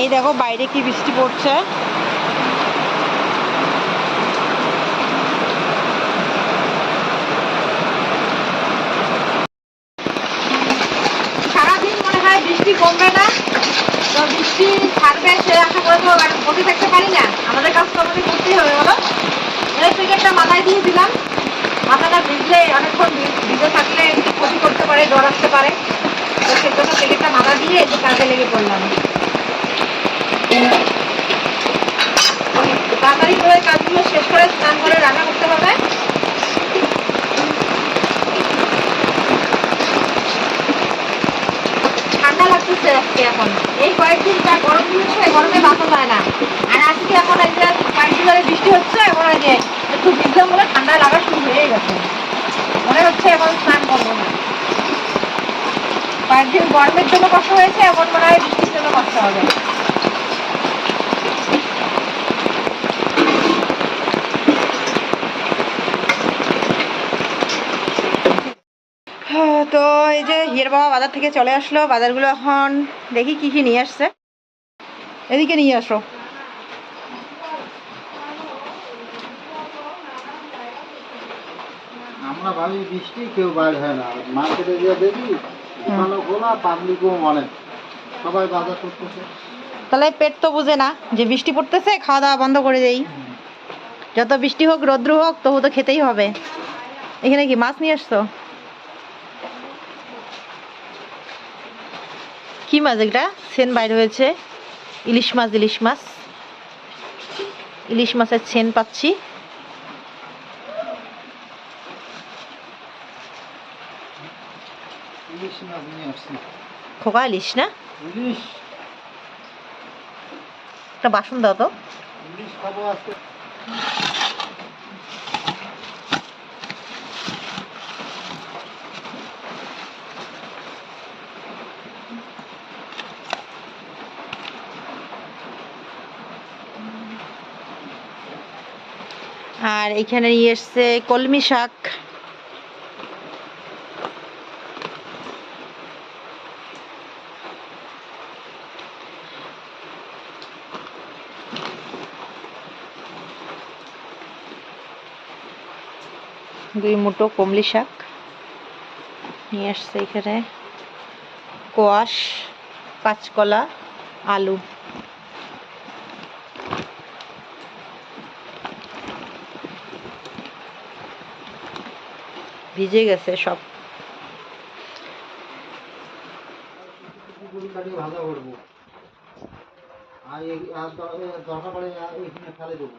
এই দেখো বাইরে কি বৃষ্টি পড়ছে। সারাদিন মনে হয় বৃষ্টি কমবে না। তো বৃষ্টি ছাড়বে সে আশা করে তো আর বসে থাকতে পারি না। আমাদের কাজ তো আমাদের করতেই হবে, বলো? ইলেকট্রিকেরটা মাথায় দিয়ে দিলাম। মাথাটা ভিজলে অনেকক্ষণ ভিজে থাকলে ক্ষতি করতে পারে, জ্বর আসতে পারে। তো সেই জন্য প্যাকেটটা মাথা দিয়ে যে কাজে লেগে পড়লাম। কয়েকদিন গরম বাঁচা যায় না। আর আজকে এখন এই যে কয়েকদিন ধরে বৃষ্টি হচ্ছে, এখন এই একটু ভিজলাম বলে ঠান্ডা লাগা শুরু হয়ে গেছে। মনে হচ্ছে এখন স্নান করব না। কয়েকদিন গরমের জন্য কষ্ট হয়েছে, এখন মনে হয় বৃষ্টির জন্য কষ্ট হবে হ্যাঁ, তো এই যে হিয়ের বাবা বাজার থেকে চলে আসলো বাজারগুলো এখন দেখি কি কি নিয়ে আসছে। এদিকে নিয়ে আসো। আমরা ভাবি বৃষ্টি কেউ বাইর হয় না। মার্কেটে গিয়ে দেখি দোকানও খোলা পাবলিকও অনেক। সবাই বাজার করতেছে। তাহলে পেট তো বুঝে না যে বৃষ্টি পড়তেছে খাওয়া দাওয়া বন্ধ করে দেই। যত বৃষ্টি হোক রৌদ্র হোক তবু তো খেতেই হবে। এখানে কি মাছ নিয়ে আসছো? কি মাছ এটা? সেন বাইর হয়েছে। ইলিশ মাছ ইলিশ মাছ। ইলিশ মাছের সেন পাচ্ছি। খোকা ইলিশ না? একটা বাসন দাও তো। আর এখানে নিয়ে এসছে কলমি শাক। দুই মুঠো কমলি শাক নিয়ে আসছে এখানে। কোয়াশ কাঁচকলা আলু। ভিজে গেছে সব। পুরি ভাজা করব। আর এই- আর দ- এ দরকার পড়ে এখানে ফেলে দেবো।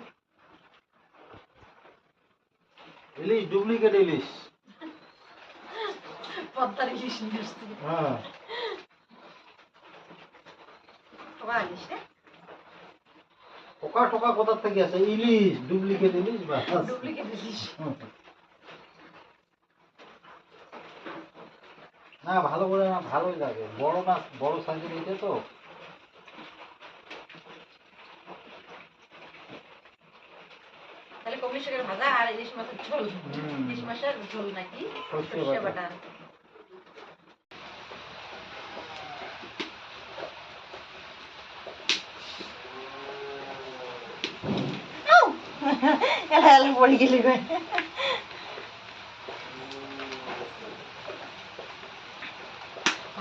ইলিশ ডুপ্লিকেট ইলিশ। পদ্মার ইলিশ নিয়ে আসছে হ্যাঁ। টোকা টোকা কোথা থেকে আছে ইলিশ ডুপ্লিকেট ইলিশ বাস। ডুপ্লিকেট ইলিশ। না ভালো করে না ভালোই লাগে। বড় না বড় সাইজের নিতে তো। তাহলে কমলি শাকের ভাজা আর ইলিশ মাছের ঝোল। ইলিশ মাছের ঝোল নাকি? সর্ষে বাটা। এলা এলা পড়ে গেলি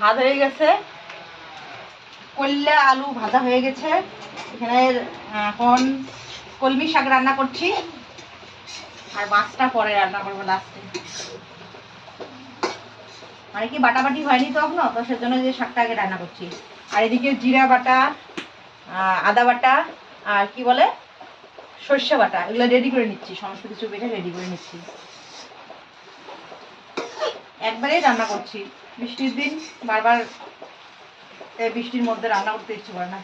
ভাত হয়ে গেছে। কল্যা আলু ভাজা হয়ে গেছে। এখানে এখন কলমি শাক রান্না করছি। আর মাছটা পরে রান্না করব লাস্টে মানে কি বাটাবাটি হয়নি তো এখনও তো সেজন্য যে শাকটা আগে রান্না করছি। আর এদিকে জিরা বাটা আদা বাটা, আর কি বলে? সর্ষে বাটা। এগুলো রেডি করে নিচ্ছি। সমস্ত কিছু বেটে রেডি করে নিচ্ছি। একবারেই রান্না করছি। বৃষ্টির দিন বারবার এই বৃষ্টির মধ্যে রান্না করতে ইচ্ছে করে না।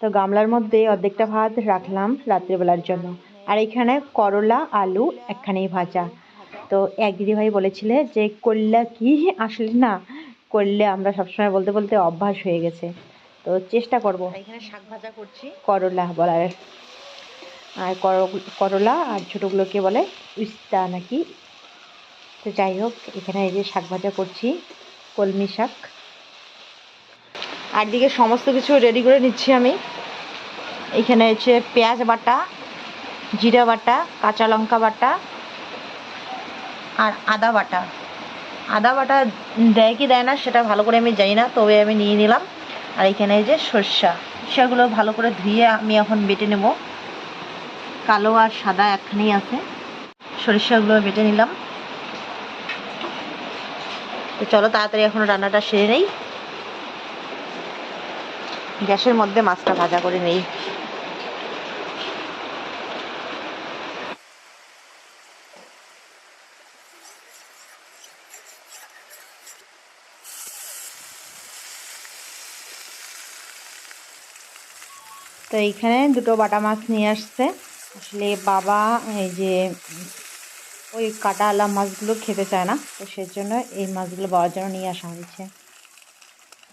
তো গামলার মধ্যে অর্ধেকটা ভাত রাখলাম রাত্রেবেলার জন্য। আর এখানে করলা, আলু একখানেই ভাজা। তো এক দিদিভাই বলেছিলে যে করলা কি? আসলে না করলে আমরা সবসময় বলতে বলতে অভ্যাস হয়ে গেছে। তো চেষ্টা করব। এখানে শাক ভাজা করছি। করলা বলার আর কর- করলা আর ছোটোগুলোকে বলে উস্তা নাকি। তো যাই হোক এখানে এই যে শাক ভাজা করছি কলমি শাক। আর দিকে সমস্ত কিছু রেডি করে নিচ্ছি আমি। এখানে হচ্ছে পেঁয়াজ বাটা জিরা বাটা কাঁচা লঙ্কা বাটা আর আদা বাটা। আদা বাটা দেয় কি দেয় না সেটা ভালো করে আমি জানি না, তবে আমি নিয়ে নিলাম। আর এখানে এই যে সর্ষা, সর্ষাগুলো ভালো করে ধুয়ে আমি এখন বেটে নেব। কালো আর সাদা একখানেই আছে। সরিষাগুলো বেটে নিলাম। তো চলো তাড়াতাড়ি এখন রান্নাটা সেরে নেই। গ্যাসের মধ্যে মাছটা ভাজা করে নেই। তো এইখানে দুটো বাটা মাছ নিয়ে আসছে। আসলে বাবা এই যে ওই কাটাওয়ালা মাছগুলো খেতে চায় না, তো সেজন্য এই মাছগুলো বাবার জন্য নিয়ে আসা হয়েছে।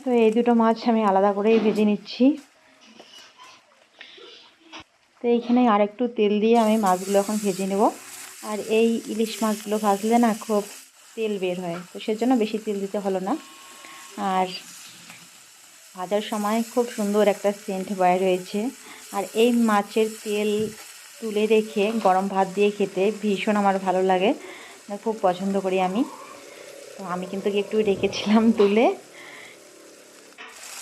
তো এই দুটো মাছ আমি আলাদা করেই ভেজে নিচ্ছি। তো এইখানে আরেকটু তেল দিয়ে আমি মাছগুলো এখন ভেজে নেব। আর এই ইলিশ মাছগুলো ভাজলে না খুব তেল বের হয়, তো সেজন্য বেশি তেল দিতে হলো না। আর ভাজার সময় খুব সুন্দর একটা সেন্ট বাইর হয়েছে আর এই মাছের তেল তুলে রেখে গরম ভাত দিয়ে খেতে ভীষণ আমার ভালো লাগে। খুব পছন্দ করি আমি। তো আমি কিন্তু একটু রেখেছিলাম তুলে।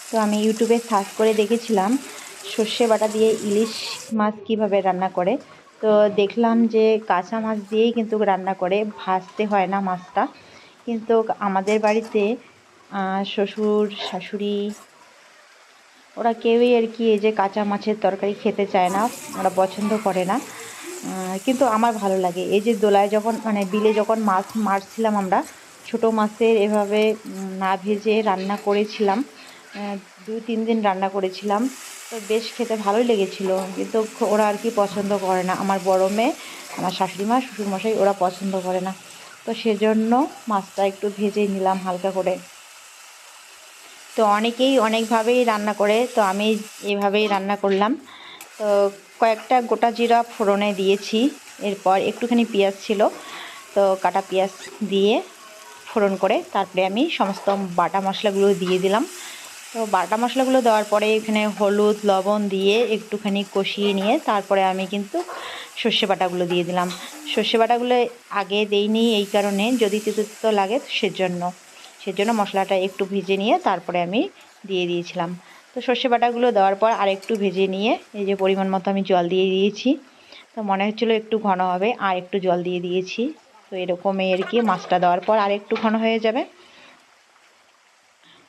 তো আমি ইউটিউবে সার্চ করে দেখেছিলাম সর্ষে বাটা দিয়ে ইলিশ মাছ কীভাবে রান্না করে। তো দেখলাম যে কাঁচা মাছ দিয়েই কিন্তু রান্না করে, ভাজতে হয় না মাছটা। কিন্তু আমাদের বাড়িতে শ্বশুর, শাশুড়ি ওরা কেউই আর কি এই যে কাঁচা মাছের তরকারি খেতে চায় না, ওরা পছন্দ করে না। কিন্তু আমার ভালো লাগে। এই যে দোলায় যখন মানে বিলে যখন মাছ মারছিলাম আমরা, ছোট মাছের এভাবে না ভেজে রান্না করেছিলাম। দু তিন দিন রান্না করেছিলাম। তো বেশ খেতে ভালোই লেগেছিল। কিন্তু ওরা আর কি পছন্দ করে না। আমার বড় মেয়ে, আমার শাশুড়ি মা, শ্বশুরমশাই ওরা পছন্দ করে না। তো সেজন্য মাছটা একটু ভেজে নিলাম হালকা করে। তো অনেকেই অনেকভাবেই রান্না করে, তো আমি এভাবেই রান্না করলাম। তো কয়েকটা গোটা জিরা ফোড়নে দিয়েছি, এরপর একটুখানি পেঁয়াজ ছিল, তো কাটা পেঁয়াজ দিয়ে ফোড়ন করে তারপরে আমি সমস্ত বাটা মশলাগুলো দিয়ে দিলাম। তো বাটা মশলাগুলো দেওয়ার পরে এখানে হলুদ, লবণ দিয়ে একটুখানি কষিয়ে নিয়ে তারপরে আমি কিন্তু সর্ষে বাটাগুলো দিয়ে দিলাম। সর্ষে বাটাগুলো আগে দেইনি এই কারণে, যদি তিতো লাগে সেজন্য। সেজন্য মশলাটা একটু ভেজে নিয়ে তারপরে আমি দিয়ে দিয়েছিলাম। তো সর্ষে বাটাগুলো দেওয়ার পর আর একটু ভেজে নিয়ে এই যে পরিমাণ মতো আমি জল দিয়ে দিয়েছি। তো মনে হচ্ছিল একটু ঘন হবে, আর একটু জল দিয়ে দিয়েছি। তো এরকমই আর কি মাছটা দেওয়ার পর আর একটু ঘন হয়ে যাবে।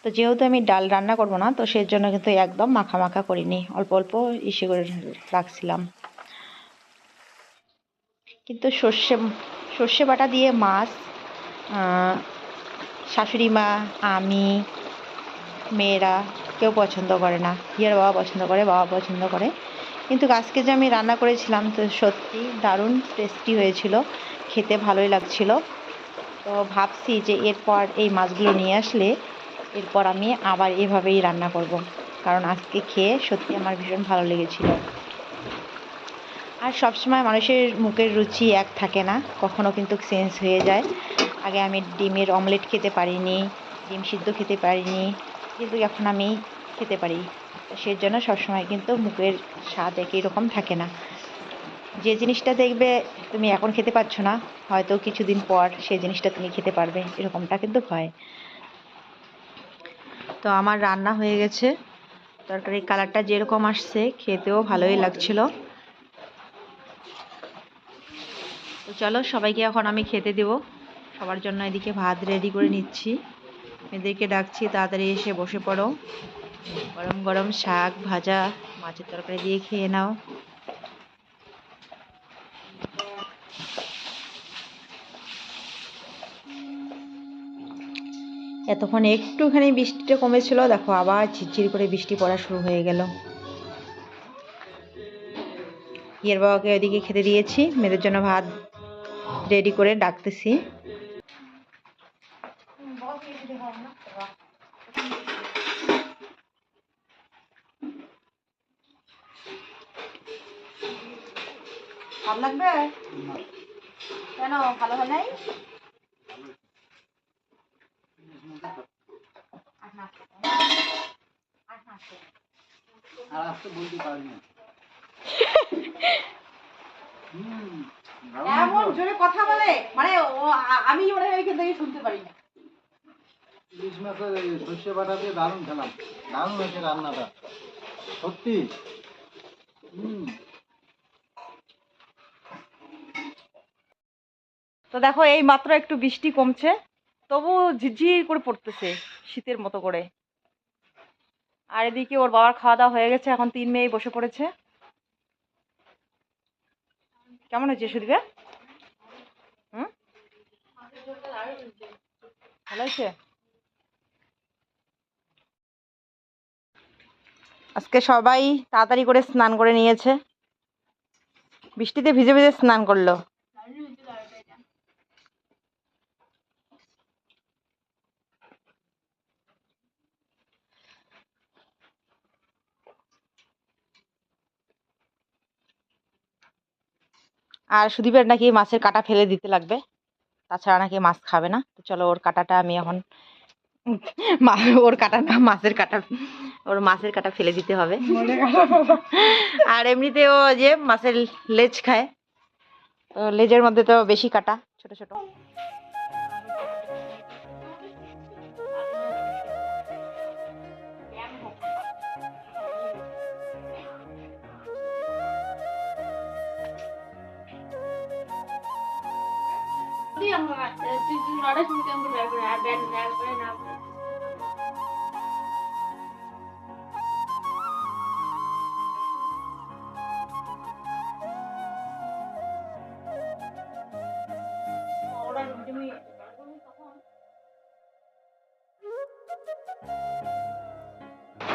তো যেহেতু আমি ডাল রান্না করব না, তো সের জন্য কিন্তু একদম মাখা মাখা করিনি, অল্প অল্প ইসে করে রাখছিলাম। কিন্তু সর্ষে সর্ষে বাটা দিয়ে মাছ শাশুড়ি মা, আমি, মেয়েরা কেউ পছন্দ করে না। হিয়ার বাবা পছন্দ করে, বাবা পছন্দ করে। কিন্তু আজকে যে আমি রান্না করেছিলাম, তো সত্যি দারুণ টেস্টি হয়েছিল, খেতে ভালোই লাগছিল। তো ভাবছি যে এরপর এই মাছগুলো নিয়ে আসলে এরপর আমি আবার এভাবেই রান্না করব। কারণ আজকে খেয়ে সত্যি আমার ভীষণ ভালো লেগেছিল। আর সবসময় মানুষের মুখের রুচি এক থাকে না, কখনো কিন্তু চেঞ্জ হয়ে যায়। আগে আমি ডিমের অমলেট খেতে পারিনি, ডিম সিদ্ধ খেতে পারিনি, কিন্তু এখন আমি খেতে পারি। সেই জন্য সবসময় কিন্তু মুখের স্বাদ একই রকম থাকে না। যে জিনিসটা দেখবে তুমি এখন খেতে পারছ না, হয়তো কিছুদিন পর সেই জিনিসটা তুমি খেতে পারবে, এরকমটা কিন্তু হয়। তো আমার রান্না হয়ে গেছে। তরকারির কালারটা যেরকম আসছে, খেতেও ভালোই লাগছিল। তো চলো সবাইকে এখন আমি খেতে দেব। সবার জন্য এদিকে ভাত রেডি করে নিচ্ছি। এদেরকে ডাকছি, তাড়াতাড়ি এসে বসে পড়ো। গরম গরম শাক ভাজা, মাছের তরকারি দিয়ে খেয়ে নাও। এতক্ষণ একটুখানি বৃষ্টিটা কমেছিল, দেখো আবার ঝিরঝির করে বৃষ্টি পড়া শুরু হয়ে গেল। ইয়ের বাবাকে ওইদিকে খেতে দিয়েছি, মেয়েদের জন্য ভাত রেডি করে ডাকতেছি। লাগবে? কেন ভালো হয় নাই? এমন জোরে কথা বলে মানে আমি ওরা ওইখান থেকে শুনতে পারি না। ইলিশ মাছের এই সর্ষে বাটা দিয়ে দারুণ খেলাম, দারুণ হয়েছে রান্নাটা, সত্যি। হুম। তো দেখো, এই মাত্র একটু বৃষ্টি কমছে তবু ঝিরঝির করে পড়তেছে শীতের মতো করে। আর এদিকে ওর বাবার খাওয়া দাওয়া হয়ে গেছে, এখন তিন মেয়ে বসে পড়েছে। কেমন হয়েছে, সুদীপে? হুম? ভালো হয়েছে? আজকে সবাই তাড়াতাড়ি করে স্নান করে নিয়েছে। বৃষ্টিতে ভিজে ভিজে স্নান করল। আর সুদীপের নাকি মাছের কাঁটা ফেলে দিতে লাগবে। তাছাড়া নাকি মাছ খাবে না। তো চলো ওর কাঁটাটা আমি এখন মা- ওর কাঁটা না মাছের কাঁটা। ওর মাছের কাঁটা ফেলে দিতে হবে। আর এমনিতে ও যে মাছের লেজ খায় তো লেজের মধ্যে তো বেশি কাটা ছোট ছোট।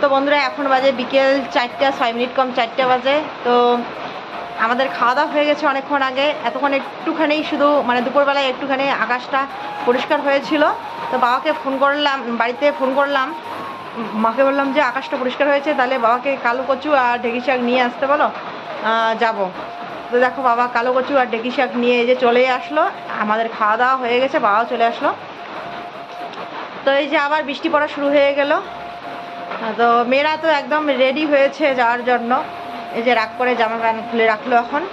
তো বন্ধুরা, এখন বাজে বিকেল চারটা, ছয় মিনিট কম চারটা বাজে। তো আমাদের খাওয়া দাওয়া হয়ে গেছে অনেকক্ষণ আগে। এতক্ষণ একটুখানি শুধু মানে দুপুরবেলায় একটুখানি আকাশটা পরিষ্কার হয়েছিল। তো বাবাকে ফোন করলাম, বাড়িতে ফোন করলাম। মাকে বললাম যে, আকাশটা পরিষ্কার হয়েছে, তাহলে বাবাকে কালো কচু আর ঢেঁকি শাক নিয়ে আসতে বলো। যাব। তো দেখো বাবা কালো কচু আর ঢেঁকি শাক নিয়ে এই যে চলে আসলো। আমাদের খাওয়া দাওয়া হয়ে গেছে, বাবাও চলে আসলো। তো এই যে আবার বৃষ্টি পড়া শুরু হয়ে গেল। তো মেয়েরা তো একদম রেডি হয়েছে যাওয়ার জন্য। এই যে রাগ করে জামা প্যান্ট খুলে রাখল এখন।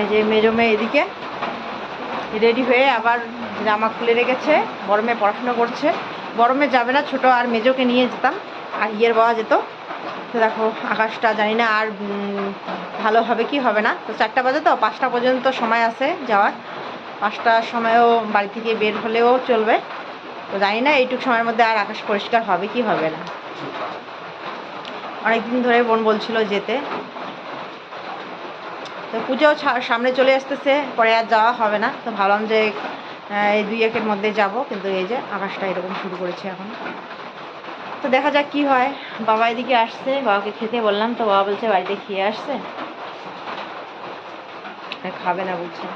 এই যে মেজো মেয়ে এদিকে রেডি হয়ে আবার জামা খুলে রেখেছে। গরমে পড়াশুনো করছে। গরমে যাবে না, ছোট আর মেজোকে নিয়ে যেতাম। আর ইয়ের বাবা যেত। তো দেখো, আকাশটা জানি না আর ভালো হবে কি হবে না। তো চারটা বাজে তো, পাঁচটা পর্যন্ত সময় আছে যাওয়ার। পাঁচটার সময়ও বাড়ি থেকে বের হলেও চলবে। তো জানি না, এইটুকু সময়ের মধ্যে আর আকাশ পরিষ্কার হবে কি হবে না। অনেকদিন ধরে বোন বলছিল যেতে। তো পুজো সামনে চলে আসতেছে, পরে আর যাওয়া হবে না। তো ভাবলাম যে এই দুই একের মধ্যে যাব, কিন্তু এই যে আকাশটা এরকম শুরু করেছে এখন। তো দেখা যাক কি হয়। বাবা এদিকে আসছে, বাবাকে খেতে বললাম, তো বাবা বলছে বাড়িতে খেয়ে আসছে। খাবে না বলছে।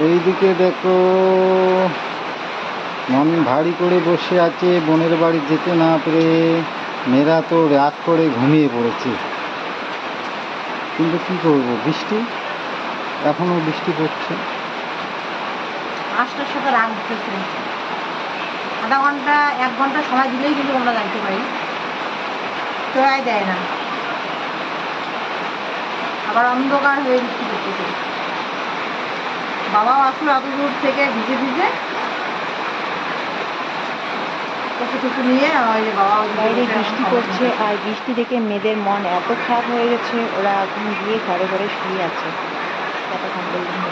এইদিকে দেখো মন ভারী করে বসে আছে, বোনের বাড়ি যেতে না পেরে মেয়েরা তো রাত করে ঘুমিয়ে পড়েছে। কিন্তু কি করব, বৃষ্টি? এখনও বৃষ্টি পড়ছে। আটটার সাথে রাগ উঠতেছে আধা ঘণ্টা, এক ঘণ্টা সময় দিলেই কিন্তু আমরা জানতে পারি। তোরাই দেয় না। আবার অন্ধকার হয়ে বৃষ্টি করতেছে বাবাও আসলো এত দূর থেকে ভিজে ভিজে। টুকু টুকু নিয়ে ওই যে বাবা বাইরে বৃষ্টি পড়ছে আর বৃষ্টি দেখে মেয়েদের মন এত খারাপ হয়ে গেছে ওরা এখন গিয়ে ঘরে ঘরে শুয়ে আছে। এতক্ষণ পর্যন্ত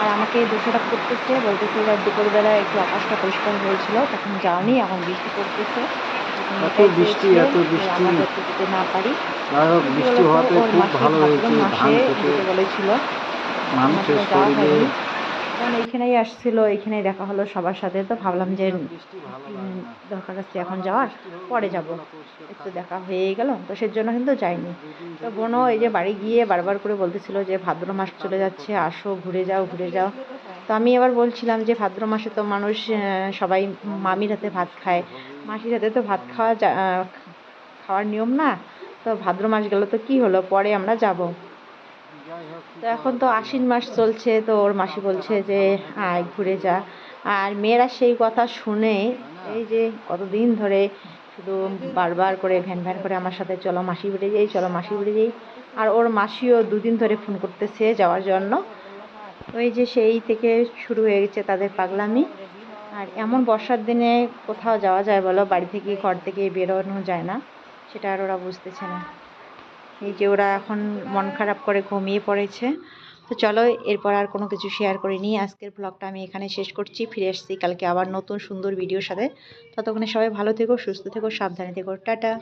আর আমাকে দোষারোপ করতেছে বলতেছে এবার দুপুরবেলা একটু আকাশটা পরিষ্কার হয়েছিল তখন যাওনি এখন বৃষ্টি পড়তেছে। এত বৃষ্টি, এত বৃষ্টি। আমরা যাতে যেতে না পারি। বৃষ্টি হওয়াতে খুব ভালো হয়েছে ধান খেতে বলেছিল। মানুষের যাওয়া শরীরে। কারণ এইখানেই আসছিল এইখানেই দেখা হলো সবার সাথে। তো ভাবলাম যে। দরকার আছে এখন যাওয়ার পরে যাব। একটু দেখা হয়ে গেল তো সেজন্য কিন্তু যাইনি। তো বোনও এই যে বাড়ি গিয়ে বারবার করে বলতেছিল যে ভাদ্র মাস চলে যাচ্ছে আসো ঘুরে যাও ঘুরে যাও। তো আমি এবার বলছিলাম যে ভাদ্র মাসে তো মানুষ সবাই মামির হাতে ভাত খায়। মাসির হাতে তো ভাত খাওয়া যা- খাওয়ার নিয়ম না। তো ভাদ্র মাস গেল তো কি হলো? পরে আমরা যাব। তো এখন তো আশ্বিন মাস চলছে, তো ওর মাসি বলছে যে, আয়, ঘুরে যা। আর মেয়েরা সেই কথা শুনে, এই যে কতদিন ধরে শুধু বারবার করে ভ্যান ভ্যান করে আমার সাথে, চলো মাসি বেড়ে যাই, চলো মাসি বেড়ে যাই। আর ওর মাসিও দুদিন ধরে ফোন করতেছে যাওয়ার জন্য। ওই যে সেই থেকে শুরু হয়ে গেছে তাদের পাগলামি। আর এমন বর্ষার দিনে কোথাও যাওয়া যায় বলো, বাড়ি থেকে, ঘর থেকে বেরোনো যায় না, সেটা আর ওরা বুঝতেছে না। এই যে ওরা এখন মন খারাপ করে ঘুমিয়ে পড়েছে। তো চলো, এরপর আর কোনো কিছু শেয়ার করিনি আজকের ব্লগটা আমি এখানে শেষ করছি। ফিরে আসছি কালকে আবার নতুন সুন্দর ভিডিওর সাথে। ততক্ষণে সবাই ভালো থেকো, সুস্থ থেকো, সাবধানে থেকো। টাটা!